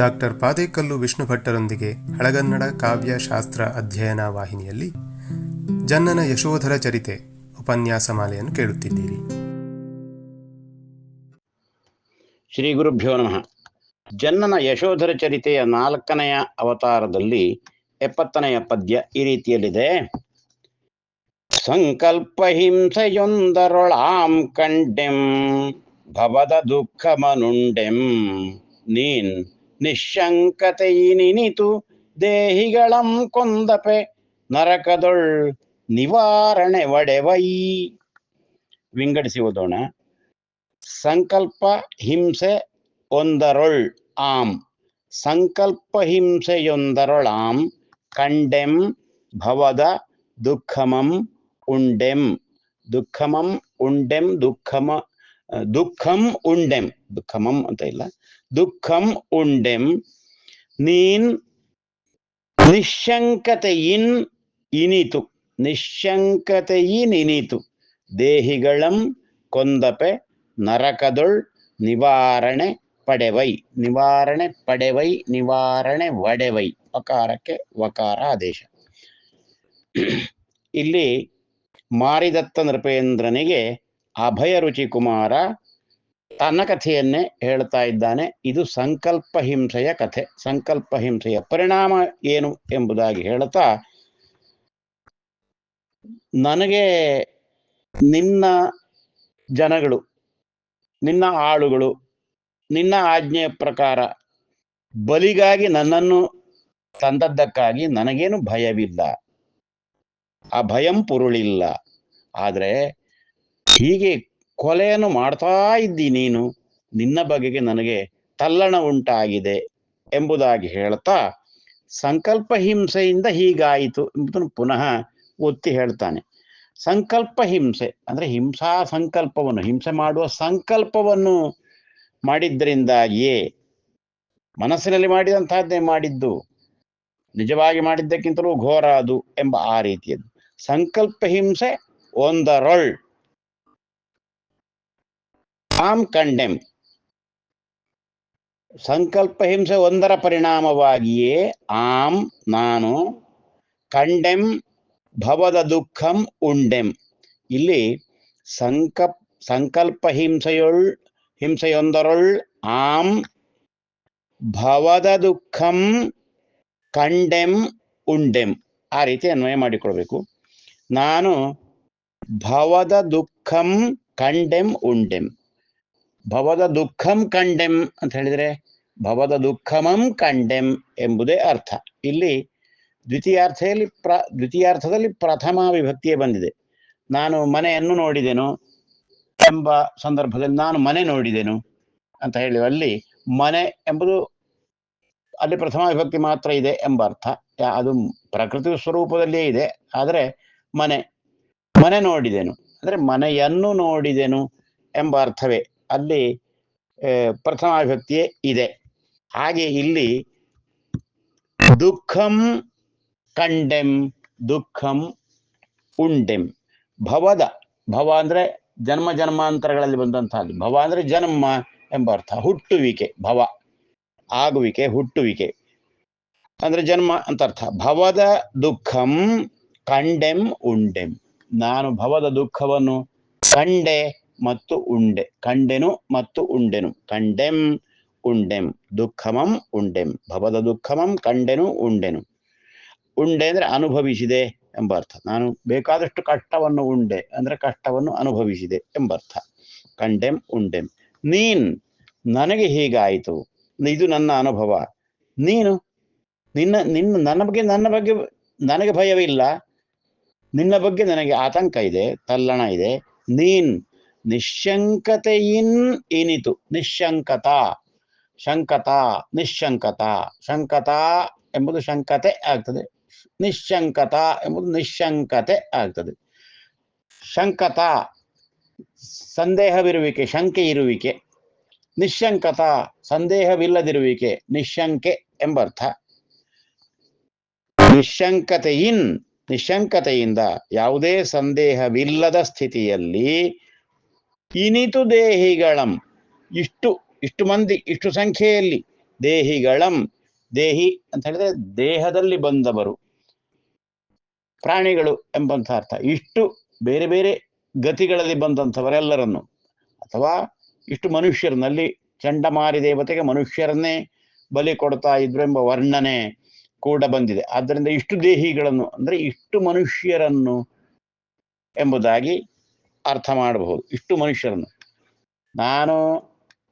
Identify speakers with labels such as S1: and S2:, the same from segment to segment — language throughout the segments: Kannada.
S1: ಡಾಕ್ಟರ್ ಪಾದೇಕಲ್ಲು ವಿಷ್ಣು ಭಟ್ಟರೊಂದಿಗೆ ಹಳಗನ್ನಡ ಕಾವ್ಯ ಶಾಸ್ತ್ರ ಅಧ್ಯಯನ ವಾಹಿನಿಯಲ್ಲಿ ಜನ್ನನ ಯಶೋಧರ ಚರಿತೆ ಉಪನ್ಯಾಸ ಮಾಲೆಯನ್ನು ಕೇಳುತ್ತಿದ್ದೀರಿ.
S2: ಶ್ರೀ ಗುರುಭ್ಯೋ ನಮಃ. ಜನ್ನನ ಯಶೋಧರ ಚರಿತೆಯ ನಾಲ್ಕನೆಯ ಅವತಾರದಲ್ಲಿ ಎಪ್ಪತ್ತನೆಯ ಪದ್ಯ ಈ ರೀತಿಯಲ್ಲಿದೆ. ಸಂಕಲ್ಪ ಹಿಂಸೆಯೊಂದರೊಳಾಂ ಕಂಡೆಂ, ಭವದ ದುಃಖಮನುಂಡೆಂ, ನೀನ್ ನಿಶಂಕತೆಯಿನಿತು ದೇಹಿಗಳಂ ಕೊಂದಪೆ ನರಕದೊಳ್ ನಿವಾರಣೆ ಒಡೆವೈ. ವಿಂಗಡಿಸಿ ಓದೋಣ. ಸಂಕಲ್ಪ ಹಿಂಸೆ ಒಂದರೊಳ್ ಆಮ್. ಸಂಕಲ್ಪ ಹಿಂಸೆಯೊಂದರೊಳಾಂ ಕಂಡೆಂ ಭವದ ದುಃಖಮಂ ಉಂಡೆಂ. ದುಃಖಮಂ ಉಂಡೆಂ ದುಃಖಮ, ದುಃಖಂ ಉಂಡೆಂ. ದುಃಖಮಂ ಅಂತ ಇಲ್ಲ. ದುಃಖಂ ಉಂಡೆಂ ನೀನ್ ನಿಶಂಕತೆಯಿನ್ ಇನಿತು ನಿಶಂಕತೆಯಿನ್ ಇನಿತು ದೇಹಿಗಳಂ ಕೊಂದಪೆ ನರಕದೊಳ್ ನಿವಾರಣೆ ಪಡೆವೈ ನಿವಾರಣೆ ಪಡೆವೈ ನಿವಾರಣೆ ಒಡೆವೈ ಅಕಾರಕ್ಕೆ ವಕಾರ ಆದೇಶ ಇಲ್ಲಿ ಮಾರಿದತ್ತ ನೃಪೇಂದ್ರನಿಗೆ ಅಭಯ ರುಚಿ ತನ್ನ ಕಥೆಯನ್ನೇ ಹೇಳ್ತಾ ಇದ್ದಾನೆ. ಇದು ಸಂಕಲ್ಪ ಹಿಂಸೆಯ ಕಥೆ. ಸಂಕಲ್ಪ ಹಿಂಸೆಯ ಪರಿಣಾಮ ಏನು ಎಂಬುದಾಗಿ ಹೇಳ್ತಾ, ನನಗೆ ನಿನ್ನ ಜನಗಳು, ನಿನ್ನ ಆಳುಗಳು, ನಿನ್ನ ಆಜ್ಞೆಯ ಪ್ರಕಾರ ಬಲಿಗಾಗಿ ನನ್ನನ್ನು ತಂದದ್ದಕ್ಕಾಗಿ ನನಗೇನು ಭಯವಿಲ್ಲ. ಆ ಭಯಂ ಪುರುಳಿಲ್ಲ. ಆದರೆ ಹೀಗೆ ಕೊಲೆಯನ್ನು ಮಾಡ್ತಾ ಇದ್ದಿ ನೀನು. ನಿನ್ನ ಬಗೆಗೆ ನನಗೆ ತಲ್ಲಣ ಉಂಟಾಗಿದೆ ಎಂಬುದಾಗಿ ಹೇಳ್ತಾ ಸಂಕಲ್ಪ ಹಿಂಸೆಯಿಂದ ಹೀಗಾಯಿತು ಎಂಬುದನ್ನು ಪುನಃ ಒತ್ತಿ ಹೇಳ್ತಾನೆ. ಸಂಕಲ್ಪ ಹಿಂಸೆ ಅಂದ್ರೆ ಹಿಂಸಾ ಸಂಕಲ್ಪವನ್ನು, ಹಿಂಸೆ ಮಾಡುವ ಸಂಕಲ್ಪವನ್ನು ಮಾಡಿದ್ದರಿಂದಾಗಿಯೇ ಮನಸ್ಸಿನಲ್ಲಿ ಮಾಡಿದಂತಹದ್ದೇ ಮಾಡಿದ್ದು, ನಿಜವಾಗಿ ಮಾಡಿದ್ದಕ್ಕಿಂತಲೂ ಘೋರ ಅದು ಎಂಬ ಆ ರೀತಿಯದ್ದು. ಸಂಕಲ್ಪ ಹಿಂಸೆ ಒಂದರೊಳ್ ಆಮ್ ಕಂಡೆಮ್ ಸಂಕಲ್ಪ ಹಿಂಸೆ ಒಂದರ ಪರಿಣಾಮವಾಗಿಯೇ ಆಮ್ ನಾನು ಕಂಡೆಮ್ ಭವದ ದುಃಖಂ ಉಂಡೆಮ್ ಇಲ್ಲಿ ಸಂಕಪ್, ಸಂಕಲ್ಪ ಹಿಂಸೆಯೊಳ್, ಹಿಂಸೆಯೊಂದರೊಳ್ ಆಮ್ ಭವದ ದುಃಖಂ ಕಂಡೆಮ್ ಉಂಡೆಮ್ ಆ ರೀತಿ ಅನ್ವಯ ಮಾಡಿಕೊಳ್ಬೇಕು. ನಾನು ಭವದ ದುಃಖಂ ಕಂಡೆಮ್ ಉಂಡೆಂ ಭವದ ದುಃಖಂ ಕಂಡೆಂ ಅಂತ ಹೇಳಿದ್ರೆ ಭವದ ದುಃಖಮಂ ಕಂಡೆಂ ಎಂಬುದೇ ಅರ್ಥ. ಇಲ್ಲಿ ದ್ವಿತೀಯಾರ್ಥದಲ್ಲಿ ಪ್ರ, ದ್ವಿತೀಯಾರ್ಥದಲ್ಲಿ ಪ್ರಥಮ ವಿಭಕ್ತಿಯೇ ಬಂದಿದೆ. ನಾನು ಮನೆಯನ್ನು ನೋಡಿದೆನು ಎಂಬ ಸಂದರ್ಭದಲ್ಲಿ ನಾನು ಮನೆ ನೋಡಿದೆನು ಅಂತ ಹೇಳಿ ಅಲ್ಲಿ ಮನೆ ಎಂಬುದು ಅಲ್ಲಿ ಪ್ರಥಮ ವಿಭಕ್ತಿ ಮಾತ್ರ ಇದೆ ಎಂಬ ಅರ್ಥ. ಅದು ಪ್ರಕೃತಿ ಸ್ವರೂಪದಲ್ಲಿಯೇ ಇದೆ. ಆದರೆ ಮನೆ ಮನೆ ನೋಡಿದೆನು. ಅಂದರೆ ಮನೆಯನ್ನು ನೋಡಿದೆನು ಎಂಬ ಅರ್ಥವೇ. ಅಲ್ಲಿ ಪ್ರಥಮ ವಿಭಕ್ತಿಯೇ ಇದೆ. ಹಾಗೆ ಇಲ್ಲಿ ದುಃಖಂ ಕಂಡೆಂ, ದುಃಖಂ ಉಂಡೆಂ. ಭವದ, ಭವ ಅಂದ್ರೆ ಜನ್ಮ ಜನ್ಮಾಂತರಗಳಲ್ಲಿ ಬಂದಂತಹದ್ದು. ಭವ ಅಂದ್ರೆ ಜನ್ಮ ಎಂಬ ಅರ್ಥ. ಹುಟ್ಟುವಿಕೆ, ಭವ. ಆಗುವಿಕೆ, ಹುಟ್ಟುವಿಕೆ. ಅಂದ್ರೆ ಜನ್ಮ ಅಂತ ಅರ್ಥ. ಭವದ ದುಃಖಂ ಕಂಡೆಂ ಉಂಡೆಂ. ನಾನು ಭವದ ದುಃಖವನ್ನು ಕಂಡೆ ಮತ್ತು ಉಂಡೆ. ಕಂಡೆನು ಮತ್ತು ಉಂಡೆನು. ಕಂಡೆಂ, ಉಂಡೆಂ. ದುಃಖಮಂ, ಉಂಡೆಂ. ಭವದ ದುಃಖಮಂ, ಕಂಡೆನು, ಉಂಡೆನು. ಉಂಡೆ ಅಂದ್ರೆ ಅನುಭವಿಸಿದೆ ಎಂಬ ಅರ್ಥ. ನಾನು ಬೇಕಾದಷ್ಟು ಕಷ್ಟವನ್ನು ಉಂಡೆ ಅಂದ್ರೆ ಕಷ್ಟವನ್ನು ಅನುಭವಿಸಿದೆ ಎಂಬರ್ಥ ಕಂಡೆಂ, ಉಂಡೆಂ. ನೀನ್, ನನಗೆ ಹೀಗಾಯಿತು. ಇದು ನನ್ನ ಅನುಭವ. ನೀನು, ನಿನ್ನ ನಿನ್ನ, ನನ್ನ ಬಗ್ಗೆ ನನ್ನ ಬಗ್ಗೆ ನನಗೆ ಭಯವಿಲ್ಲ. ನಿನ್ನ ಬಗ್ಗೆ ನನಗೆ ಆತಂಕ ಇದೆ, ತಲ್ಲಣ ಇದೆ. ನೀನ್ ನಿಶಂಕತೆಯಿನ್ ಏನಿತು? ನಿಶಂಕತ. ಶಂಕತ ನಿಶಂಕತ. ಶಂಕತ ಎಂಬುದು ಶಂಕತೆ ಆಗ್ತದೆ. ನಿಶಂಕತ ಎಂಬುದು ನಿಶಂಕತೆ ಆಗ್ತದೆ. ಶಂಕತ, ಸಂದೇಹವಿರುವಿಕೆ, ಶಂಕೆ ಇರುವಿಕೆ. ನಿಶಂಕತ, ಸಂದೇಹವಿಲ್ಲದಿರುವಿಕೆ, ನಿಶಂಕೆ ಎಂಬರ್ಥ. ನಿಶಂಕತೆಯಿನ್, ನಿಶಂಕತೆಯಿಂದ ಯಾವುದೇ ಸಂದೇಹವಿಲ್ಲದ ಸ್ಥಿತಿಯಲ್ಲಿ ಇನಿತು ದೇಹಿಗಳಂ. ಇಷ್ಟು ಇಷ್ಟು ಮಂದಿ, ಇಷ್ಟು ಸಂಖ್ಯೆಯಲ್ಲಿ ದೇಹಿಗಳಂ. ದೇಹಿ ಅಂತ ಹೇಳಿದ್ರೆ ದೇಹದಲ್ಲಿ ಬಂದವರು. ಪ್ರಾಣಿಗಳು ಎಂಬಂತಹ ಅರ್ಥ. ಇಷ್ಟು ಬೇರೆ ಬೇರೆ ಗತಿಗಳಲ್ಲಿ ಬಂದಂಥವರೆಲ್ಲರನ್ನು. ಅಥವಾ ಇಷ್ಟು ಮನುಷ್ಯರನಲ್ಲಿ ಚಂಡಮಾರಿ ದೇವತೆಗೆ ಮನುಷ್ಯರನ್ನೇ ಬಲಿ ಕೊಡ್ತಾ ಇದ್ರು ಎಂಬ ವರ್ಣನೆ ಕೂಡ ಬಂದಿದೆ. ಆದ್ದರಿಂದ ಇಷ್ಟು ದೇಹಿಗಳನ್ನು, ಅಂದ್ರೆ ಇಷ್ಟು ಮನುಷ್ಯರನ್ನು ಎಂಬುದಾಗಿ ಅರ್ಥ ಮಾಡಬಹುದು. ಇಷ್ಟು ಮನುಷ್ಯರನ್ನು. ನಾನು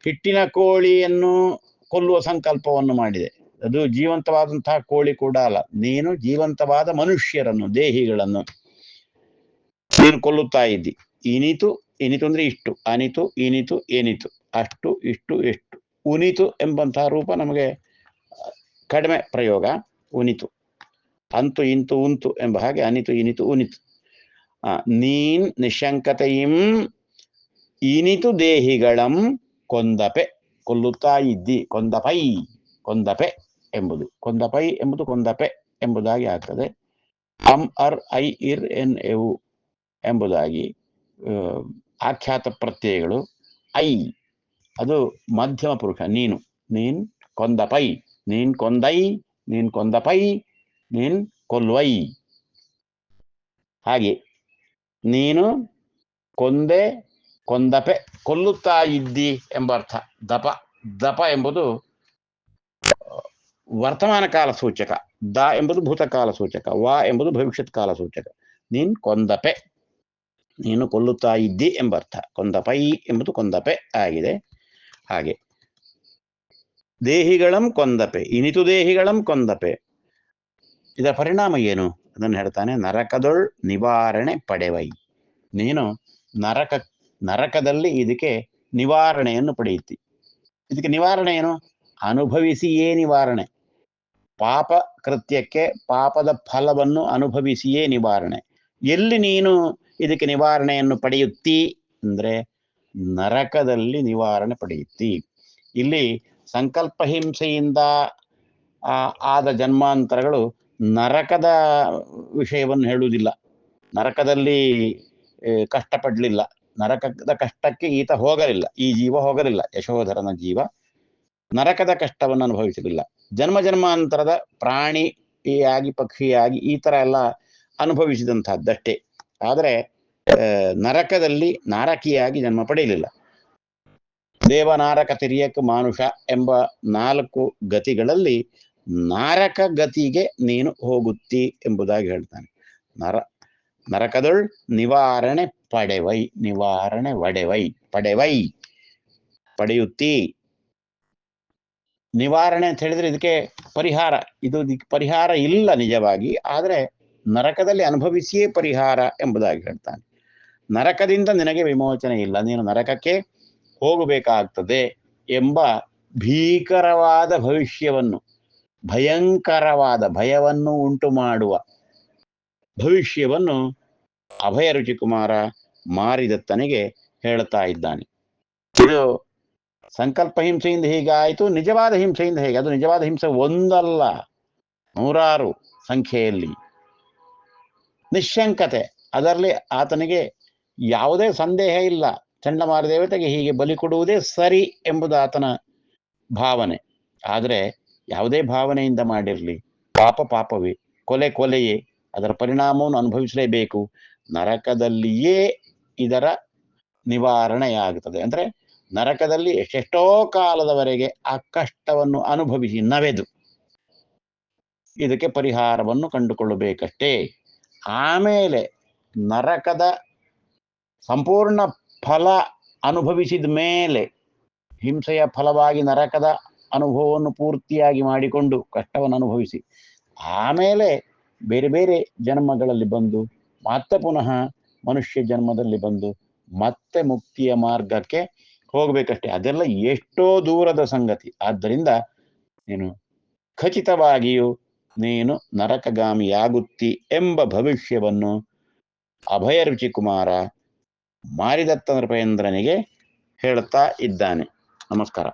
S2: ಹಿಟ್ಟಿನ ಕೋಳಿಯನ್ನು ಕೊಲ್ಲುವ ಸಂಕಲ್ಪವನ್ನು ಮಾಡಿದೆ. ಅದು ಜೀವಂತವಾದಂತಹ ಕೋಳಿ ಕೂಡ ಅಲ್ಲ. ನೀನು ಜೀವಂತವಾದ ಮನುಷ್ಯರನ್ನು, ದೇಹಿಗಳನ್ನು ನೀನು ಕೊಲ್ಲುತ್ತಾ ಇದ್ದಿ. ಇನಿತು ಇನಿತು ಅಂದ್ರೆ ಇಷ್ಟು. ಅನಿತು, ಇನಿತು ಏನಿತು ಅಷ್ಟು, ಇಷ್ಟು, ಎಷ್ಟು. ಉನಿತು ಎಂಬಂತಹ ರೂಪ ನಮಗೆ ಕಡಿಮೆ ಪ್ರಯೋಗ. ಉನಿತು. ಅಂತು, ಇಂತು, ಉಂತು ಎಂಬ ಹಾಗೆ ಅನಿತು, ಇನಿತು, ಉನಿತು. ನೀನ್ ನಿಶಂಕತೆಯಂ ಇನಿತು ದೇಹಿಗಳಂ ಕೊಂದಪೆ, ಕೊಲ್ಲುತ್ತಾ ಇದ್ದಿ, ಕೊಂದಪೈ, ಕೊಂದಪೆ ಎಂಬುದು. ಕೊಂದಪೈ ಎಂಬುದು ಕೊಂದಪೆ ಎಂಬುದಾಗಿ ಆಗ್ತದೆ. ಅಂ ಅರ್ ಐ ಇರ್ ಎನ್ ಎವು ಎಂಬುದಾಗಿ ಆಖ್ಯಾತ ಪ್ರತ್ಯಯಗಳು. ಐ, ಅದು ಮಧ್ಯಮ ಪುರುಷ, ನೀನು. ನೀನ್ ಕೊಂದಪೈ, ನೀನ್ ಕೊಂದೈ, ನೀನ್ ಕೊಂದಪೈ, ನೀನ್ ಕೊಲ್ವೈ ಹಾಗೆ ನೀನು ಕೊಂದೆ, ಕೊಂದಪೆ, ಕೊಲ್ಲುತ್ತಾ ಇದ್ದಿ ಎಂಬ ಅರ್ಥ. ದಪ ದಪ ಎಂಬುದು ವರ್ತಮಾನ ಕಾಲ ಸೂಚಕ. ದ ಎಂಬುದು ಭೂತಕಾಲ ಸೂಚಕ. ವ ಎಂಬುದು ಭವಿಷ್ಯತ್ ಕಾಲ ಸೂಚಕ. ನೀನ್ ಕೊಂದಪೆ. ನೀನು ಕೊಲ್ಲುತ್ತಾ ಇದ್ದಿ ಎಂಬ ಅರ್ಥ. ಕೊಂದಪೈ ಎಂಬುದು ಕೊಂದಪೆ ಆಗಿದೆ. ಹಾಗೆ. ದೇಹಿಗಳಂ ಕೊಂದಪೆ. ಇನಿತು ದೇಹಿಗಳಂ ಕೊಂದಪೆ. ಇದರ ಪರಿಣಾಮ ಏನು? ಅದನ್ನು ಹೇಳ್ತಾನೆ, ನರಕದೊಳ್ ನಿವಾರಣೆ ಪಡೆವೈ. ನೀನು ನರಕ, ನರಕದಲ್ಲಿ ಇದಕ್ಕೆ ನಿವಾರಣೆಯನ್ನು ಪಡೆಯುತ್ತಿ. ಇದಕ್ಕೆ ನಿವಾರಣೆ ಏನು? ಅನುಭವಿಸಿಯೇ ನಿವಾರಣೆ. ಪಾಪ ಕೃತ್ಯಕ್ಕೆ ಪಾಪದ ಫಲವನ್ನು ಅನುಭವಿಸಿಯೇ ನಿವಾರಣೆ. ಎಲ್ಲಿ ನೀನು ಇದಕ್ಕೆ ನಿವಾರಣೆಯನ್ನು ಪಡೆಯುತ್ತಿ? ಅಂದ್ರೆ ನರಕದಲ್ಲಿ ನಿವಾರಣೆ ಪಡೆಯುತ್ತಿ. ಇಲ್ಲಿ ಸಂಕಲ್ಪ ಹಿಂಸೆಯಿಂದ ಆದ ಜನ್ಮಾಂತರಗಳು ನರಕದ ವಿಷಯವನ್ನು ಹೇಳುವುದಿಲ್ಲ. ನರಕದಲ್ಲಿ ಕಷ್ಟಪಡಲಿಲ್ಲ. ನರಕದ ಕಷ್ಟಕ್ಕೆ ಈತ ಹೋಗಲಿಲ್ಲ. ಈ ಜೀವ ಹೋಗಲಿಲ್ಲ. ಯಶೋಧರನ ಜೀವ ನರಕದ ಕಷ್ಟವನ್ನು ಅನುಭವಿಸಲಿಲ್ಲ. ಜನ್ಮ ಜನ್ಮಾಂತರದ ಪ್ರಾಣಿಯಾಗಿ, ಪಕ್ಷಿಯಾಗಿ ಈ ತರ ಎಲ್ಲ ಅನುಭವಿಸಿದಂತಹದ್ದಷ್ಟೇ ಆದರೆ ನರಕದಲ್ಲಿ ನಾರಕಿಯಾಗಿ ಜನ್ಮ ಪಡೆಯಲಿಲ್ಲ. ದೇವನಾರಕ ತಿರಿಯಕ್ ಮಾನುಷ ಎಂಬ ನಾಲ್ಕು ಗತಿಗಳಲ್ಲಿ ನಾರಕ ಗತಿಗೆ ನೀನು ಹೋಗುತ್ತಿ ಎಂಬುದಾಗಿ ಹೇಳ್ತಾನೆ. ನರ, ನರಕದೊಳ್ ನಿವಾರಣೆ ಪಡೆವೈ, ನಿವಾರಣೆ ಒಡೆವೈ, ಪಡೆವೈ, ಪಡೆಯುತ್ತಿ. ನಿವಾರಣೆ ಅಂತ ಹೇಳಿದ್ರೆ ಇದಕ್ಕೆ ಪರಿಹಾರ, ಇದು ಪರಿಹಾರ ಇಲ್ಲ ನಿಜವಾಗಿ, ಆದರೆ ನರಕದಲ್ಲಿ ಅನುಭವಿಸಿಯೇ ಪರಿಹಾರ ಎಂಬುದಾಗಿ ಹೇಳ್ತಾನೆ. ನರಕದಿಂದ ನಿನಗೆ ವಿಮೋಚನೆ ಇಲ್ಲ, ನೀನು ನರಕಕ್ಕೆ ಹೋಗಬೇಕಾಗ್ತದೆ ಎಂಬ ಭೀಕರವಾದ ಭವಿಷ್ಯವನ್ನು ಭಯಂಕರವಾದ ಭಯವನ್ನು ಉಂಟು ಮಾಡುವ ಭವಿಷ್ಯವನ್ನು ಅಭಯ ರುಚಿಕುಮಾರ ಮಾರಿದತ್ತನಿಗೆ ಹೇಳ್ತಾ ಇದ್ದಾನೆ. ಇದು ಸಂಕಲ್ಪ ಹಿಂಸೆಯಿಂದ ಹೀಗಾಯಿತು, ನಿಜವಾದ ಹಿಂಸೆಯಿಂದ ಹೇಗೆ? ಅದು ನಿಜವಾದ ಹಿಂಸೆ ಒಂದಲ್ಲ, ನೂರಾರು ಸಂಖ್ಯೆಯಲ್ಲಿ. ನಿಶಂಕತೆ ಅದರಲ್ಲಿ ಆತನಿಗೆ ಯಾವುದೇ ಸಂದೇಹ ಇಲ್ಲ. ಚಂಡಮಾರ ದೇವತೆಗೆ ಹೀಗೆ ಬಲಿ ಕೊಡುವುದೇ ಸರಿ ಎಂಬುದು ಆತನ ಭಾವನೆ. ಆದರೆ ಯಾವುದೇ ಭಾವನೆಯಿಂದ ಮಾಡಿರಲಿ, ಪಾಪ ಪಾಪವೇ, ಕೊಲೆ ಕೊಲೆಯೇ, ಅದರ ಪರಿಣಾಮವನ್ನು ಅನುಭವಿಸಲೇಬೇಕು. ನರಕದಲ್ಲಿಯೇ ಇದರ ನಿವಾರಣೆಯಾಗುತ್ತದೆ ಅಂದ್ರೆ ನರಕದಲ್ಲಿ ಎಷ್ಟೆಷ್ಟೋ ಕಾಲದವರೆಗೆ ಆ ಕಷ್ಟವನ್ನು ಅನುಭವಿಸಿ ನವೆದು. ಇದಕ್ಕೆ ಪರಿಹಾರವನ್ನು ಕಂಡುಕೊಳ್ಳಬೇಕಷ್ಟೇ. ಆಮೇಲೆ ನರಕದ ಸಂಪೂರ್ಣ ಫಲ ಅನುಭವಿಸಿದ ಮೇಲೆ, ಹಿಂಸೆಯ ಫಲವಾಗಿ ನರಕದ ಅನುಭವವನ್ನು ಪೂರ್ತಿಯಾಗಿ ಮಾಡಿಕೊಂಡು ಕಷ್ಟವನ್ನು ಅನುಭವಿಸಿ. ಆಮೇಲೆ ಬೇರೆ ಬೇರೆ ಜನ್ಮಗಳಲ್ಲಿ ಬಂದು, ಮತ್ತೆ ಪುನಃ ಮನುಷ್ಯ ಜನ್ಮದಲ್ಲಿ ಬಂದು, ಮತ್ತೆ ಮುಕ್ತಿಯ ಮಾರ್ಗಕ್ಕೆ ಹೋಗಬೇಕಷ್ಟೇ. ಅದೆಲ್ಲ ಎಷ್ಟೋ ದೂರದ ಸಂಗತಿ. ಆದ್ದರಿಂದ ನೀನು ಖಚಿತವಾಗಿಯೂ ನೀನು ನರಕಗಾಮಿಯಾಗುತ್ತಿ ಎಂಬ ಭವಿಷ್ಯವನ್ನು ಅಭಯ ರುಚಿಕುಮಾರ ಮಾರಿದತ್ತ ನೃಪೇಂದ್ರನಿಗೆ ಹೇಳ್ತಾ ಇದ್ದಾನೆ. ನಮಸ್ಕಾರ.